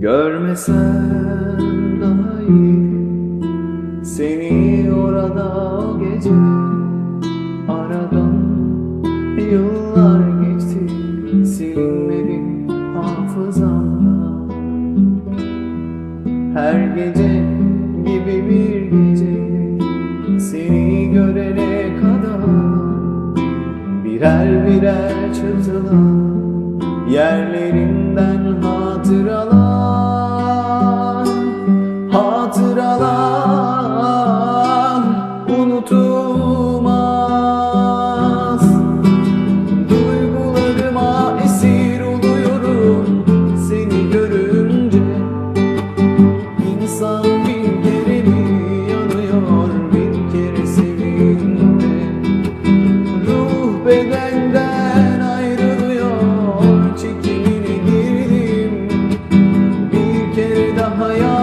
Görmesen daha iyi. Seni orada o gece Aradan yıllar geçti Silinmedi hafızamda. Her gece gibi bir gece Seni görene kadar. Birer birer çatılar Yerlerin bedenden ayrılıyor Çekilin gidelim Bir kere daha yar